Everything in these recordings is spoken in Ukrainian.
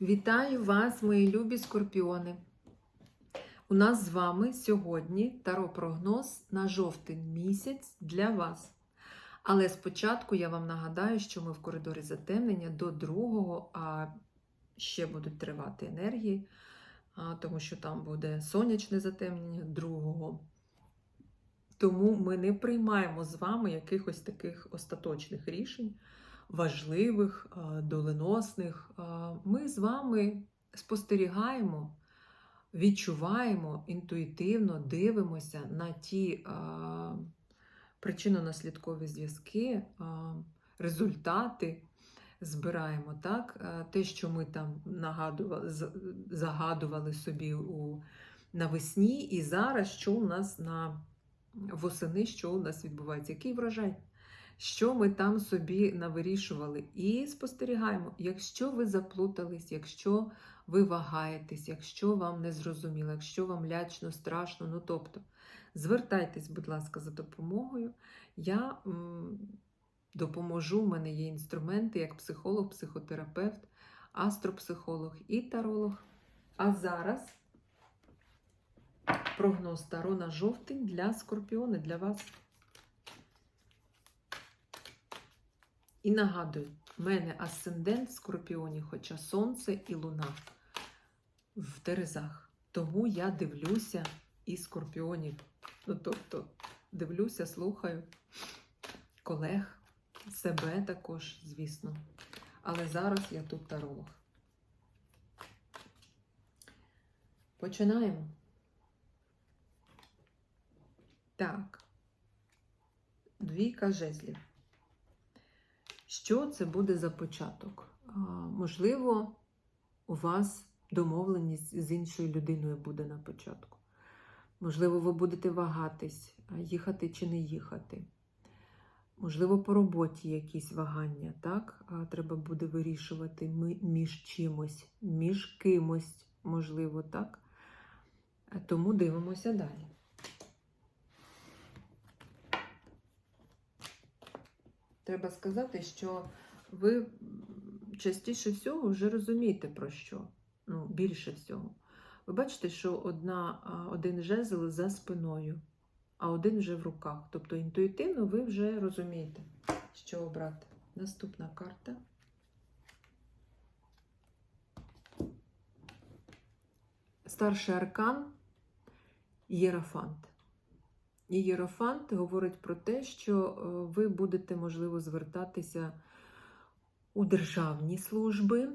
Вітаю вас, мої любі скорпіони! У нас з вами сьогодні таро-прогноз на жовтень місяць для вас. Але спочатку я вам нагадаю, що ми в коридорі затемнення до другого, а ще будуть тривати енергії, тому що там буде сонячне затемнення другого. Тому ми не приймаємо з вами якихось таких остаточних рішень важливих, доленосних. Ми з вами спостерігаємо, відчуваємо інтуїтивно, дивимося на ті а, причинно-наслідкові зв'язки, результати. Збираємо так, те, що ми там нагадували, загадували собі у навесні, і зараз що у нас на восени, що у нас відбувається, який врожай що ми там собі навирішували. І спостерігаємо, якщо ви заплутались, якщо ви вагаєтесь, якщо вам не зрозуміло, якщо вам лячно, страшно, ну тобто, звертайтесь, будь ласка, за допомогою. Я м, допоможу, в мене є інструменти як психолог, психотерапевт, астропсихолог і таролог. А зараз прогноз Таро на жовтень для скорпіони, для вас. І нагадую, в мене асцендент в скорпіоні, хоча сонце і луна в Терезах. Тому я дивлюся і скорпіонів. Ну, тобто, дивлюся, слухаю колег, себе також, звісно. Але зараз я тут таролог. Починаємо. Так. Двійка жезлів. Що це буде за початок? Можливо, у вас домовленість з іншою людиною буде на початку. Можливо, ви будете вагатись, їхати чи не їхати. Можливо, по роботі якісь вагання, так? Треба буде вирішувати між чимось, між кимось, можливо, так? Тому дивимося далі. Треба сказати, що ви частіше всього вже розумієте про що. Ну, більше всього. Ви бачите, що одна, один жезл за спиною, а один вже в руках. Тобто інтуїтивно ви вже розумієте, що обрати. Наступна карта. Старший аркан Єрофант. Єрофант говорить про те, що е, ви будете, можливо, звертатися у державні служби,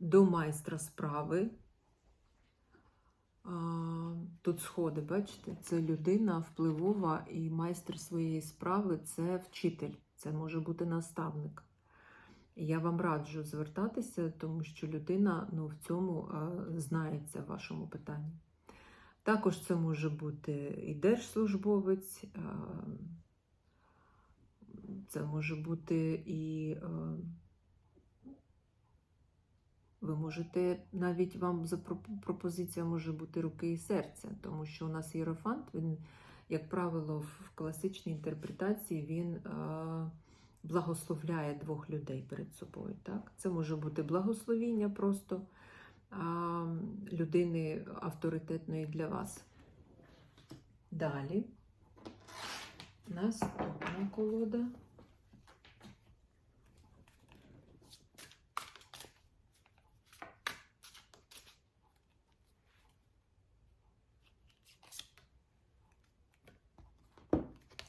до майстра справи. Тут сходи, бачите, це людина впливова і майстер своєї справи це вчитель, це може бути наставник. Я вам раджу звертатися, тому що людина ну, в цьому знається в вашому питанні. Також це може бути і держслужбовець, це може бути і ви можете, навіть вам запро- пропозиція може бути руки і серця, тому що у нас єрофант, він, як правило, в класичній інтерпретації він благословляє двох людей перед собою. Так? Це може бути благословіння просто людини авторитетної для вас. Далі. Наступна колода.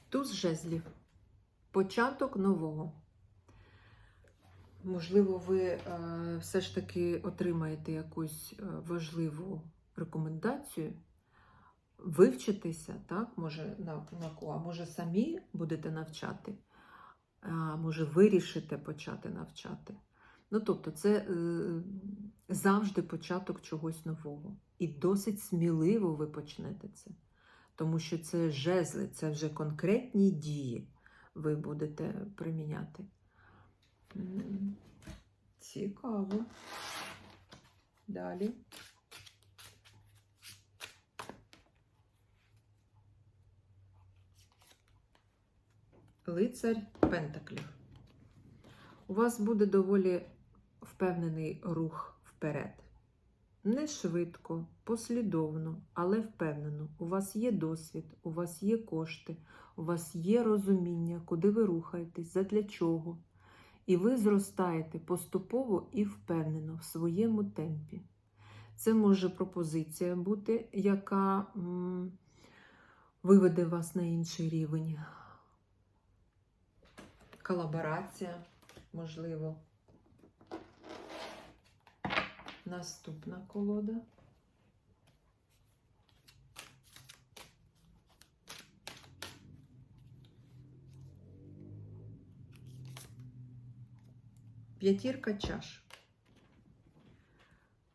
Туз жезлів. Початок нового. Можливо, ви е, все ж таки отримаєте якусь е, важливу рекомендацію, вивчитися, так, може, на, на кого, а може самі будете навчати, а може вирішите почати навчати. Ну, тобто, це е, завжди початок чогось нового. І досить сміливо ви почнете це. Тому що це жезли, це вже конкретні дії ви будете приміняти. Цікаво. Далі. Лицарь Пентаклів. У вас буде доволі впевнений рух вперед. Не швидко, послідовно, але впевнено. У вас є досвід, у вас є кошти, у вас є розуміння, куди ви рухаєтесь, задля чого. І ви зростаєте поступово і впевнено в своєму темпі. Це може пропозиція бути, яка м, виведе вас на інший рівень. Колаборація, можливо. Наступна колода. П'ятірка чаш.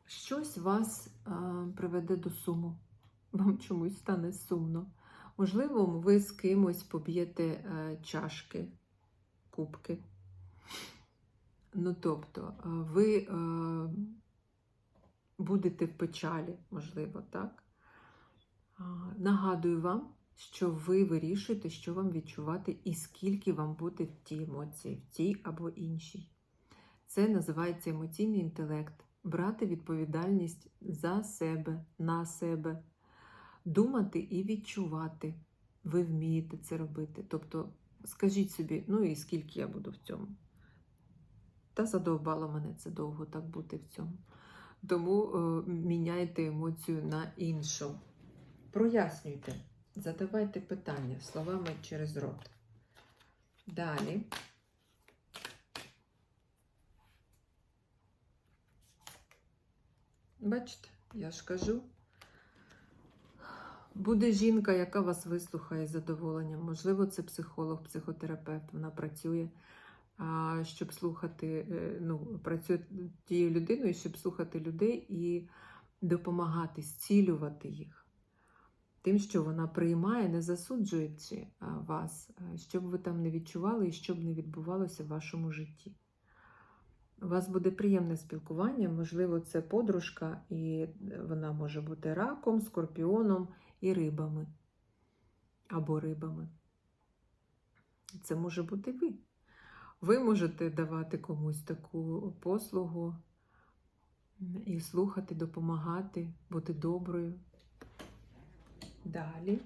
Щось вас а, приведе до суму. Вам чомусь стане сумно. Можливо, ви з кимось поб'єте е, чашки, кубки. Ну, тобто, е, ви е, будете в печалі, можливо, так? Нагадую вам, що ви вирішуєте, що вам відчувати і скільки вам буде в тій емоції, в тій або іншій. Це називається емоційний інтелект. Брати відповідальність за себе, на себе, думати і відчувати. Ви вмієте це робити. Тобто, скажіть собі, ну і скільки я буду в цьому? Та задовбало мене це довго так бути в цьому. Тому е, міняйте емоцію на іншу. Прояснюйте, задавайте питання словами через рот. Далі. Бачите, я ж кажу. Буде жінка, яка вас вислухає з задоволенням. Можливо, це психолог, психотерапевт. Вона працює, щоб слухати, е, ну, працює тією людиною, щоб слухати людей і допомагати, зцілювати їх. Тим, що вона приймає, не засуджуючи вас, щоб ви там не відчували і щоб не відбувалося в вашому житті. У вас буде приємне спілкування, можливо, це подружка, і вона може бути раком, скорпіоном і рибами. Або рибами. Це може бути ви. Ви можете давати комусь таку послугу і слухати, допомагати, бути доброю. Далі.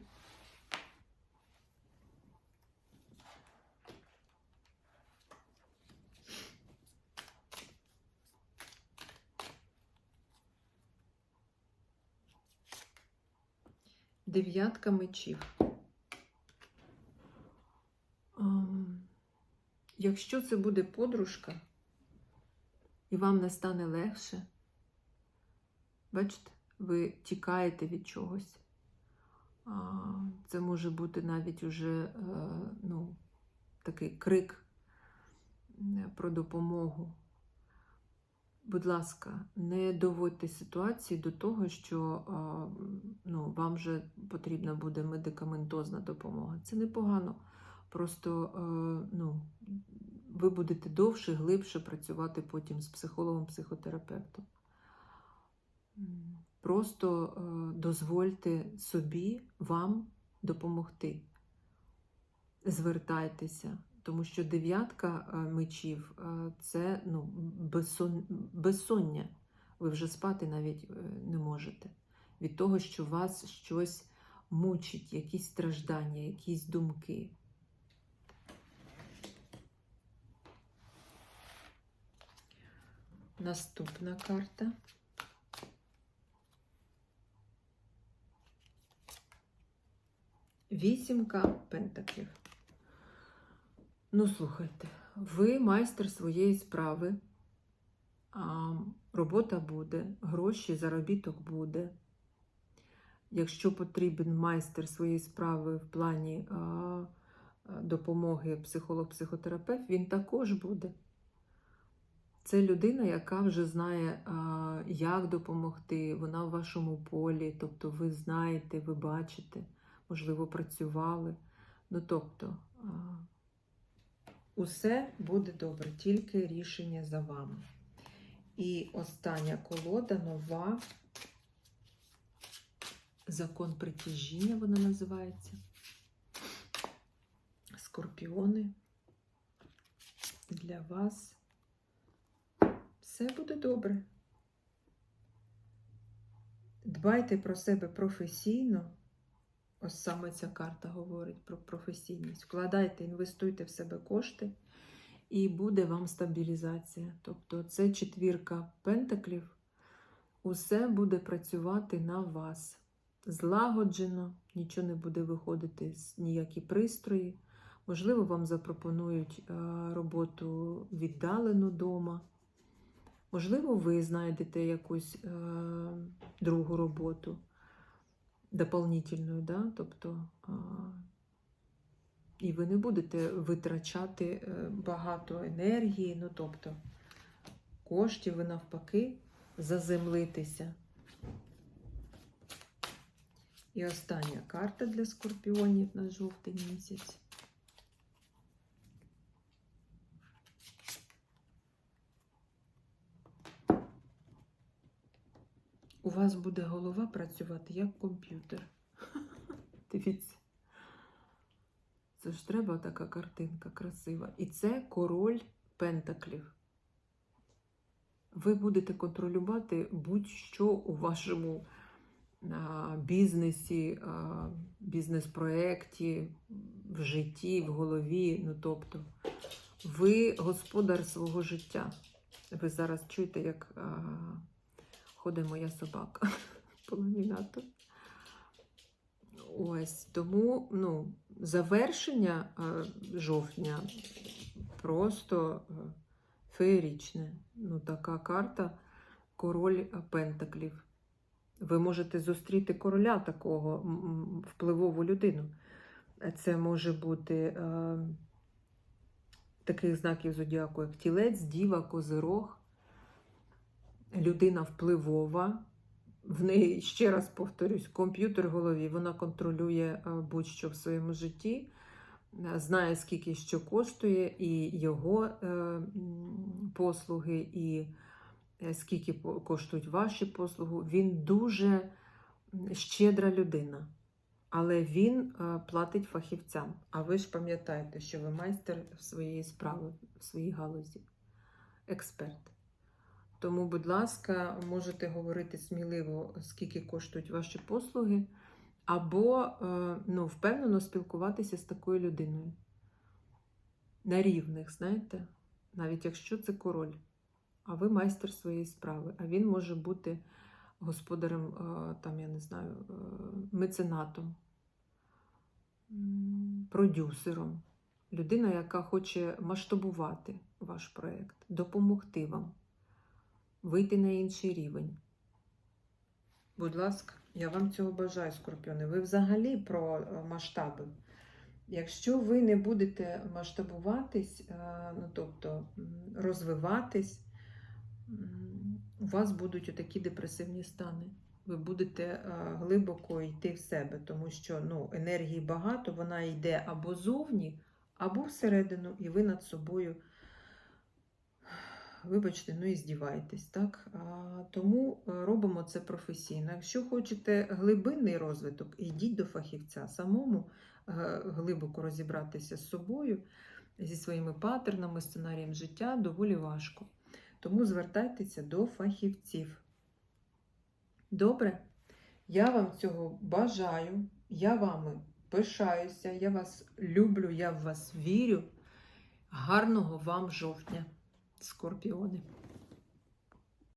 Дев'ятка мечів. Якщо це буде подружка, і вам не стане легше, бачите, ви тікаєте від чогось. Це може бути навіть уже е, ну, такий крик е, про допомогу. Будь ласка, не доводьте ситуації до того, що ну, вам вже потрібна буде медикаментозна допомога. Це непогано. Просто ну, ви будете довше, глибше працювати потім з психологом, психотерапевтом. Просто дозвольте собі вам допомогти. Звертайтеся. Тому що дев'ятка е, мечів е, це ну, безсон... безсоння. Ви вже спати навіть е, не можете. Від того, що вас щось мучить, якісь страждання, якісь думки. Наступна карта. Вісімка пентаклів. Ну, слухайте, ви майстер своєї справи, а, робота буде, гроші, заробіток буде. Якщо потрібен майстер своєї справи в плані а, допомоги психолог-психотерапевт, він також буде. Це людина, яка вже знає, а, як допомогти, вона в вашому полі, тобто ви знаєте, ви бачите, можливо, працювали. Ну, тобто, а, Усе буде добре, тільки рішення за вами. І остання колода нова. Закон притяжіння вона називається. Скорпіони. Для вас все буде добре. Дбайте про себе професійно. Ось саме ця карта говорить про професійність. Вкладайте, інвестуйте в себе кошти, і буде вам стабілізація. Тобто це четвірка пентаклів. Усе буде працювати на вас. Злагоджено, нічого не буде виходити з ніякі пристрої. Можливо, вам запропонують е, роботу віддалену дома. Можливо, ви знайдете якусь е, другу роботу дополнительну, да? тобто, і ви не будете витрачати е, багато енергії, ну тобто коштів, ви навпаки заземлитися. І остання карта для скорпіонів на жовтий місяць. У вас буде голова працювати як комп'ютер. Дивіться. Це ж треба така картинка красива. І це король пентаклів. Ви будете контролювати будь-що у вашому а, бізнесі, а, бізнес-проєкті, в житті, в голові. Ну, тобто, ви господар свого життя. Ви зараз чуєте, як а, ходить моя собака по ламінату. Ось тому ну, завершення е, жовтня просто е, феєрічне. Ну, така карта король Пентаклів. Ви можете зустріти короля такого впливову людину. Це може бути е, таких знаків зодіаку, як тілець, діва, козирог, людина впливова. В неї, ще раз повторюсь, комп'ютер в голові, вона контролює е, будь-що в своєму житті, е, знає, скільки що коштує, і його е, послуги, і скільки коштують ваші послуги. Він дуже щедра людина, але він платить фахівцям. А ви ж пам'ятаєте, що ви майстер своєї справи, в своїй галузі, експерт. Тому, будь ласка, можете говорити сміливо, скільки коштують ваші послуги, або е, ну, впевнено спілкуватися з такою людиною. На рівних, знаєте, навіть якщо це король, а ви майстер своєї справи, а він може бути господарем, е, там, я не знаю, е, меценатом, продюсером, людина, яка хоче масштабувати ваш проєкт, допомогти вам вийти на інший рівень. Будь ласка, я вам цього бажаю, скорпіони. Ви взагалі про е, масштаби. Якщо ви не будете масштабуватись, е, ну тобто розвиватись, у вас будуть такі депресивні стани. Ви будете е, глибоко йти в себе, тому що ну, енергії багато, вона йде або зовні, або всередину, і ви над собою вибачте, ну і здівайтесь, так? Тому е, робимо це професійно. Якщо хочете глибинний розвиток, йдіть до фахівця. Самому е, глибоко розібратися з собою, зі своїми паттернами, сценарієм життя доволі важко. Тому звертайтеся до фахівців. Добре? Я вам цього бажаю, я вами пишаюся, я вас люблю, я в вас вірю. Гарного вам жовтня! Скорпіони.